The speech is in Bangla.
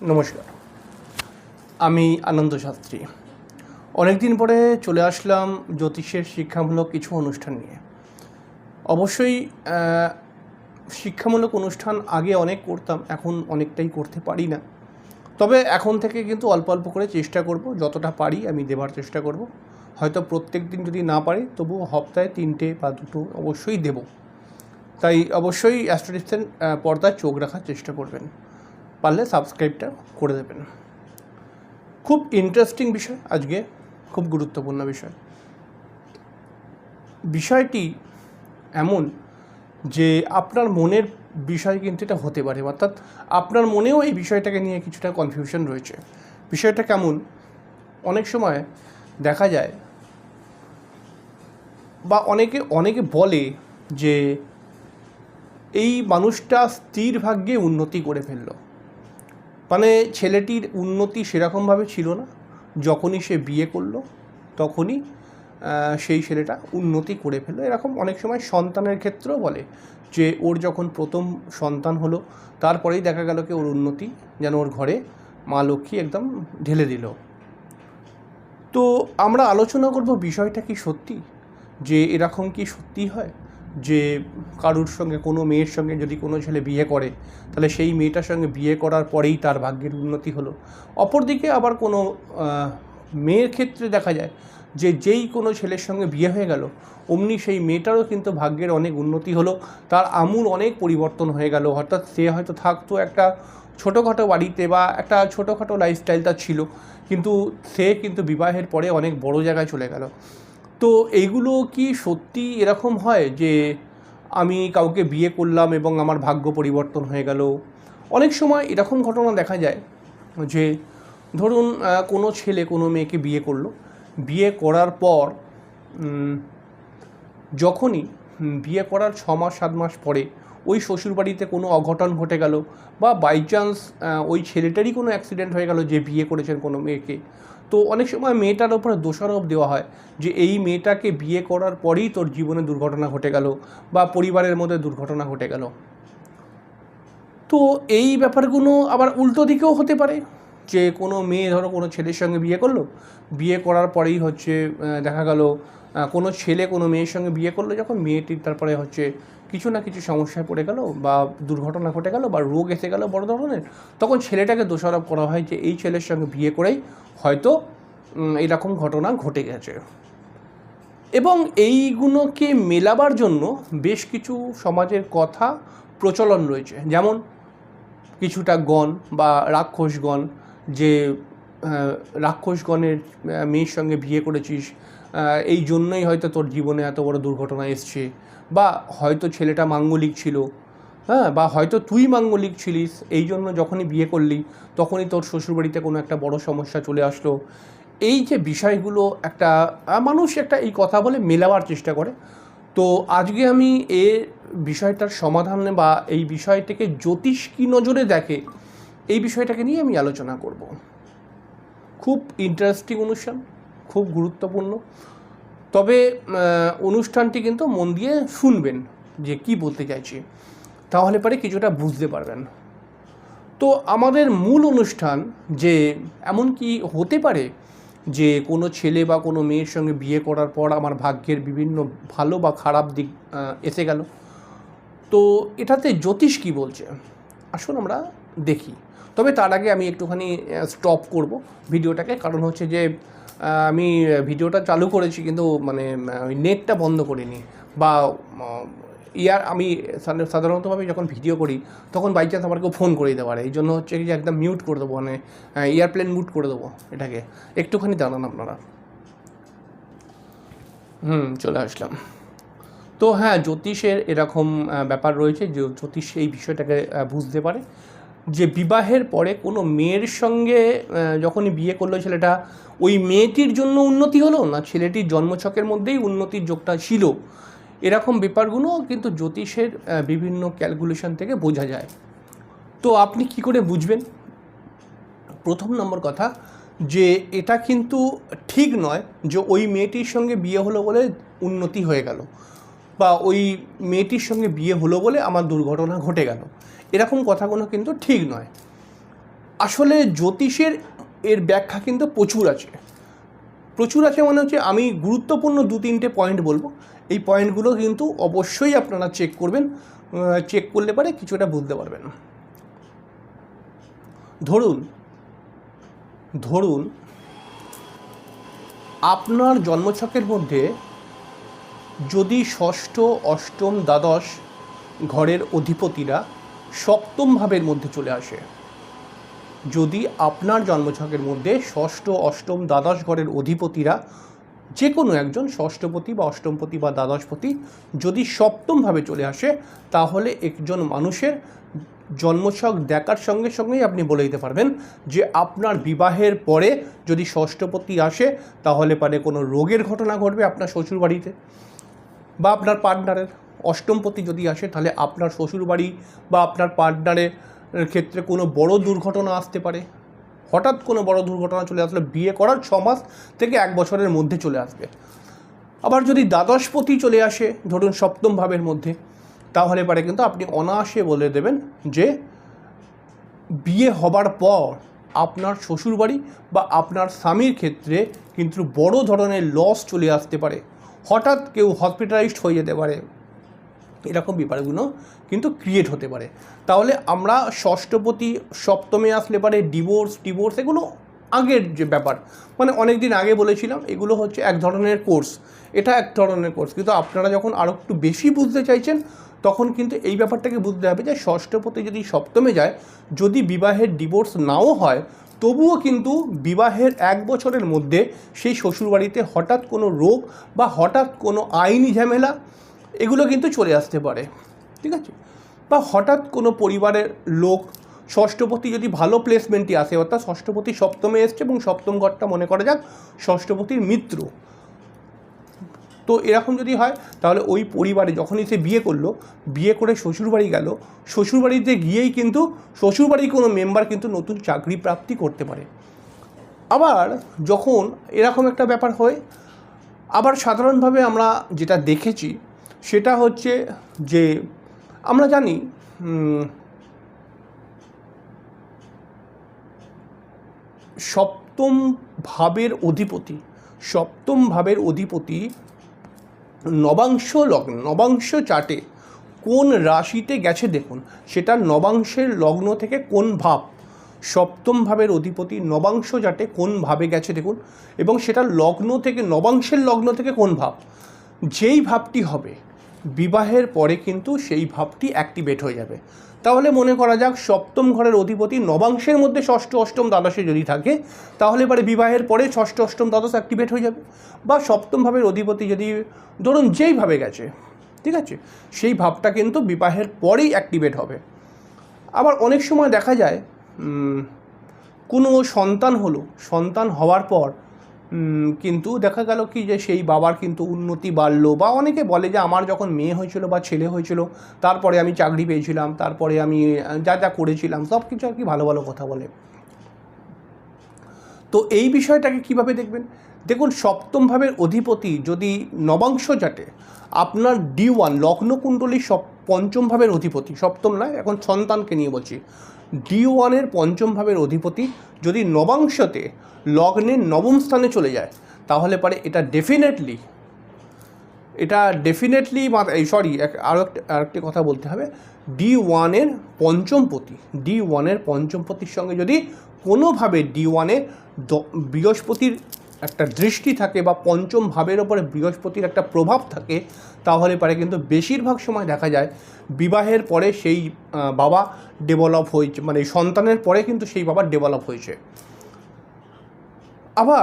নমস্কার। আমি আনন্দ শাস্ত্রী। অনেকদিন পরে চলে আসলাম জ্যোতিষের শিক্ষামূলক কিছু অনুষ্ঠান নিয়ে। অবশ্যই শিক্ষামূলক অনুষ্ঠান আগে অনেক করতাম, এখন অনেকটাই করতে পারি না। তবে এখন থেকে কিন্তু অল্প অল্প করে চেষ্টা করব, যতটা পারি আমি দেবার চেষ্টা করব। হয়তো প্রত্যেক দিন যদি না পারি, তবু সপ্তাহে তিনটে বা দুটো অবশ্যই দেব। তাই অবশ্যই অ্যাস্ট্রোডিক্সের পর্দায় চোখ রাখার চেষ্টা করবেন। পারলে সাবস্ক্রাইবটা করে দেবেন। খুব ইন্টারেস্টিং বিষয় আজকে, খুব গুরুত্বপূর্ণ বিষয়। বিষয়টি এমন যে আপনার মনের বিষয় কিন্তু এটা হতে পারে, অর্থাৎ আপনার মনেও এই বিষয়টাকে নিয়ে কিছুটা কনফিউশন রয়েছে। বিষয়টা কেমন? অনেক সময় দেখা যায় বা অনেকে অনেকে বলে যে এই মানুষটা স্থির ভাগ্যে উন্নতি করে ফেলল। মানে ছেলেটির উন্নতি সেরকমভাবে ছিল না। যখনই সে বিয়ে করল, তখনই সেই ছেলেটা উন্নতি করে ফেলল। এরকম অনেক সময় সন্তানের ক্ষেত্রেও বলে যে, ওর যখন প্রথম সন্তান হলো, তারপরেই দেখা গেল কি ওর উন্নতি যেন ওর ঘরে মা লক্ষ্মী একদম ঢেলে দিল। তো আমরা আলোচনা করব বিষয়টা কি সত্যি? যে এরকম কি সত্যি হয়? যে কারুর সঙ্গে, কোনো মেয়ের সঙ্গে যদি কোনো ছেলে বিয়ে করে, তাহলে সেই মেয়েটার সঙ্গে বিয়ে করার পরেই তার ভাগ্যের উন্নতি হলো। অপরদিকে আবার কোনো মেয়ের ক্ষেত্রে দেখা যায় যে যেই কোনো ছেলের সঙ্গে বিয়ে হয়ে গেল, অমনি সেই মেয়েটারও কিন্তু ভাগ্যের অনেক উন্নতি হলো। তার আমূল অনেক পরিবর্তন হয়ে গেল। অর্থাৎ সে হয়তো থাকতো একটা ছোটোখাটো বাড়িতে বা একটা ছোটোখাটো লাইফস্টাইল তার ছিল, কিন্তু সে কিন্তু বিবাহের পরে অনেক বড় জায়গায় চলে গেল। তো এইগুলো কি সত্যি এরকম হয় যে আমি কাউকে বিয়ে করলাম এবং আমার ভাগ্য পরিবর্তন হয়ে গেল? অনেক সময় এরকম ঘটনা দেখা যায় যে ধরুন কোনো ছেলে কোনো মেয়েকে বিয়ে করল। বিয়ে করার পর যখনই বিয়ে করার ছ মাস, সাত মাস পরে ওই শ্বশুরবাড়িতে কোনো অঘটন ঘটে গেল বা বাই চান্স ওই ছেলেটারই কোনো অ্যাক্সিডেন্ট হয়ে গেল যে বিয়ে করেছেন কোনো মেয়েকে। তো অনেক সময় মেয়েটার ওপরে দোষারোপ দেওয়া হয় যে এই মেয়েটাকে বিয়ে করার পরেই তোর জীবনে দুর্ঘটনা ঘটে গেল বা পরিবারের মধ্যে দুর্ঘটনা ঘটে গেল। তো এই ব্যাপারগুলো আবার উল্টো দিকেও হতে পারে যে কোনো মেয়ে ধরো কোনো ছেলের সঙ্গে বিয়ে করল, বিয়ে করার পরেই হচ্ছে দেখা গেল কোনো ছেলে কোনো মেয়ের সঙ্গে বিয়ে করল, যখন মেয়েটির তারপরে হচ্ছে কিছু না কিছু সমস্যায় পড়ে গেল বা দুর্ঘটনা ঘটে গেল বা রোগ এসে গেল বড় ধরনের, তখন ছেলেটাকে দোষারোপ করা হয় যে এই ছেলের সঙ্গে বিয়ে করেই হয়তো এরকম ঘটনা ঘটে গেছে। এবং এইগুলোকে মেলাবার জন্য বেশ কিছু সমাজের কথা প্রচলন রয়েছে। যেমন কিছুটা গণ বা রাক্ষসগণ যে রাক্ষসগণের মেয়ের সঙ্গে বিয়ে করেছিস এই জন্যই হয়তো তোর জীবনে এত বড় দুর্ঘটনা এসছে। বা হয়তো ছেলেটা মাঙ্গলিক ছিল হ্যাঁ বা হয়তো তুই মাঙ্গলিক ছিলিস, এই জন্য যখনই বিয়ে করলি, তখনই তোর শ্বশুরবাড়িতে কোনো একটা বড় সমস্যা চলে আসলো। এই যে বিষয়গুলো একটা মানুষ একটা এই কথা বলে মেলাবার চেষ্টা করে। তো আজকে আমি এ বিষয়টার সমাধান বা এই বিষয়টাকে জ্যোতিষ কী নজরে দেখে এই বিষয়টাকে নিয়ে আমি আলোচনা করব। খুব ইন্টারেস্টিং অনুষ্ঠান, খুব গুরুত্বপূর্ণ। তবে অনুষ্ঠানটি কিন্তু মন দিয়ে শুনবেন যে কি বলতে চাইছি। তাহলে পরে কিছুটা বুঝতে পারবেন। তো আমাদের মূল অনুষ্ঠান যে, এমন কি হতে পারে যে, কোনো ছেলে বা কোনো মেয়ের সঙ্গে বিয়ে করার পর আমার ভাগ্যের বিভিন্ন ভালো বা খারাপ দিক এসে গেল। তো এটাতে জ্যোতিষ কি বলছে? আসুন আমরা দেখি। তবে তার আগে আমি একটুখানি স্টপ করব ভিডিওটাকে। কারণ হচ্ছে যে আমি ভিডিওটা চালু করেছি, কিন্তু মানে ওই নেটটা বন্ধ করিনি। বা ইয়ার আমি সাধারণতভাবে যখন ভিডিও করি, তখন বাই চান্স আমার কেউ ফোন করে দিতে পারে। এই জন্য হচ্ছে যে একদম মিউট করে দেবো মানে এয়ারপ্লেন মিউট করে দেবো এটাকে। একটুখানি দাঁড়ান আপনারা। হুম, চলে আসলাম। তো হ্যাঁ জ্যোতিষের এরকম ব্যাপার রয়েছে যে জ্যোতিষ এই বিষয়টাকে বুঝতে পারে। যে বিবাহের পরে কোনো মেয়ের সঙ্গে যখনই বিয়ে করল ছেলেটা, ওই মেয়েটির জন্য উন্নতি হলো না ছেলেটির জন্মছকের মধ্যেই উন্নতির যোগটা ছিল? এরকম ব্যাপারগুলো কিন্তু জ্যোতিষের বিভিন্ন ক্যালকুলেশন থেকে বোঝা যায়। তো আপনি কি করে বুঝবেন? প্রথম নম্বর কথা যে এটা কিন্তু ঠিক নয় যে ওই মেয়েটির সঙ্গে বিয়ে হলো বলে উন্নতি হয়ে গেল। বা ওই মেয়েটির সঙ্গে বিয়ে হলো বলে আমার দুর্ঘটনা ঘটে গেল। এরকম কথাগুলো কিন্তু ঠিক নয়। আসলে জ্যোতিষের এর ব্যাখ্যা কিন্তু প্রচুর আছে। প্রচুর আছে মানে হচ্ছে আমি গুরুত্বপূর্ণ দু তিনটে পয়েন্ট বলব। এই পয়েন্টগুলো কিন্তু অবশ্যই আপনারা চেক করবেন চেক করলে পরে কিছুটা বুঝতে পারবেন। ধরুন ধরুন, আপনার জন্মছকের মধ্যে যদি ষষ্ঠ, অষ্টম, দ্বাদশ ঘরের অধিপতিরা সপ্তম ভাবের মধ্যে চলে আসে, যদি আপনার জন্মছকের মধ্যে ষষ্ঠ, অষ্টম, দ্বাদশ ঘরের অধিপতিরা যে কোনো একজন ষষ্ঠপতি বা অষ্টমপতি বা দ্বাদশপতি যদি সপ্তমভাবে চলে আসে, তাহলে একজন মানুষের জন্মছক দেখার সঙ্গে সঙ্গেই আপনি বলে দিতে পারবেন যে আপনার বিবাহের পরে যদি ষষ্ঠপতি আসে, তাহলে পারে কোনো রোগের ঘটনা ঘটবে আপনার শ্বশুরবাড়িতে। বা আপনার পার্টনারের অষ্টমপতি যদি আসে, তাহলে আপনার শ্বশুরবাড়ি বা আপনার পার্টনারের ক্ষেত্রে কোনো বড় দুর্ঘটনা আসতে পারে। হঠাৎ কোনো বড় দুর্ঘটনা চলে আসলে বিয়ে করার ছ মাস থেকে এক বছরের মধ্যে চলে আসবে। আবার যদি দ্বাদশপতি চলে আসে, ধরুন সপ্তম ভাবের মধ্যে, তাহলে পারে কিন্তু আপনি অনায়াসে বলে দেবেন যে, বিয়ে হবার পর আপনার শ্বশুরবাড়ি বা আপনার স্বামীর ক্ষেত্রে কিন্তু বড় ধরনের লস চলে আসতে পারে। হঠাৎ কেউ হসপিটালাইজড হয়ে যেতে পারে। এরকম ব্যাপারগুলো কিন্তু ক্রিয়েট হতে পারে। তাহলে আমরা ষষ্ঠপতি, সপ্তমে আসলে পারে ডিভোর্স ডিভোর্স এগুলো আগের যে ব্যাপার। মানে অনেক দিন আগে বলেছিলাম, এগুলো হচ্ছে এক ধরনের কোর্স এটা এক ধরনের কোর্স কিন্তু আপনারা যখন আরও একটু বেশি বুঝতে চাইছেন, তখন কিন্তু এই ব্যাপারটাকে বুঝতে হবে যে ষষ্ঠপতি যদি সপ্তমে যায়, যদি বিবাহের ডিভোর্স নাও হয় তবুও কিন্তু বিবাহের এক বছরের মধ্যে সেই শ্বশুরবাড়িতে হঠাৎ কোনো রোগ বা হঠাৎ কোনো আইনি ঝামেলা, এগুলো কিন্তু চলে আসতে পারে, ঠিক আছে? বা হঠাৎ কোনো পরিবারের লোক ষষ্ঠপতি যদি ভালো প্লেসমেন্টই আসে, অর্থাৎ ষষ্ঠপতি সপ্তমে এসছে এবং সপ্তম ঘরটা মনে করা যাক ষষ্ঠপতির মিত্র তো এরকম যদি হয়, তাহলে ওই পরিবারে যখনই সে বিয়ে করল, বিয়ে করে শ্বশুরবাড়ি গেল, শ্বশুরবাড়িতে গিয়েই কিন্তু শ্বশুরবাড়ির কোনো মেম্বার কিন্তু নতুন চাকরি প্রাপ্তি করতে পারে। আবার যখন এরকম একটা ব্যাপার হয়, আবার সাধারণভাবে আমরা যেটা দেখেছি, সেটা হচ্ছে যে আমরা জানি সপ্তম ভাবের অধিপতি, সপ্তম ভাবের অধিপতি নবাংশ লগ্ন, নবাংশ চাটে কোন রাশিতে গেছে দেখুন, সেটা নবাংশের লগ্ন থেকে কোন ভাব, সপ্তম ভাবের অধিপতি নবাংশ চাটে কোন ভাবে গেছে দেখুন, এবং সেটা লগ্ন থেকে, নবাংশের লগ্ন থেকে কোন ভাব, যেই ভাবটি হবে, বিবাহের পরে কিন্তু সেই ভাবটি অ্যাক্টিভেট হয়ে যাবে। তাহলে মনে করা যাক সপ্তম ঘরের অধিপতি নবাংশের মধ্যে ষষ্ঠ, অষ্টম দ্বাদশে যদি থাকে, তাহলে এবারে বিবাহের পরে ষষ্ঠ, অষ্টম দ্বাদশ অ্যাক্টিভেট হয়ে যাবে। বা সপ্তম ভাবের অধিপতি যদি, ধরুন যেইভাবে গেছে, ঠিক আছে? সেই ভাবটা কিন্তু বিবাহের পরেই অ্যাক্টিভেট হবে। আবার অনেক সময় দেখা যায় কোনো সন্তান হলো, সন্তান হওয়ার পর কিন্তু দেখা গেল কি যে সেই বাবার কিন্তু উন্নতি বাড়লো বা অনেকে বলে যে আমার যখন মেয়ে হয়েছিল বা ছেলে হয়েছিল, তারপরে আমি চাকরি পেয়েছিলাম, তারপরে আমি যা যা করেছিলাম, সব কিছু আর কি ভালো ভালো কথা বলে। তো এই বিষয়টাকে কীভাবে দেখবেন? দেখুন, সপ্তম ভাবের অধিপতি যদি নবাংশ জাটে, আপনার ডি ওয়ান লগ্নকুণ্ডলী সপ, পঞ্চম ভাবের অধিপতি, সপ্তম নয়, এখন সন্তানকে নিয়ে বলছি। ডি ওয়ানের পঞ্চম ভাবের অধিপতি যদি নবাংশতে লগ্নের নবম স্থানে চলে যায়, তাহলে পারে এটা ডেফিনেটলি এটা ডেফিনেটলি এই সরি আরও একটা, আরেকটি কথা বলতে হবে, ডি ওয়ানের পঞ্চমপতি ডি ওয়ানের পঞ্চমপতির সঙ্গে যদি কোনোভাবে ডি ওয়ানে বৃহস্পতির একটা দৃষ্টি থাকে বা পঞ্চম ভাবের ওপরে বৃহস্পতির একটা প্রভাব থাকে, তাহলে পারে কিন্তু বেশিরভাগ সময় দেখা যায় বিবাহের পরে সেই বাবা ডেভেলপ হয়েছে মানে সন্তানের পরে কিন্তু সেই বাবা ডেভেলপ হয়েছে। আবার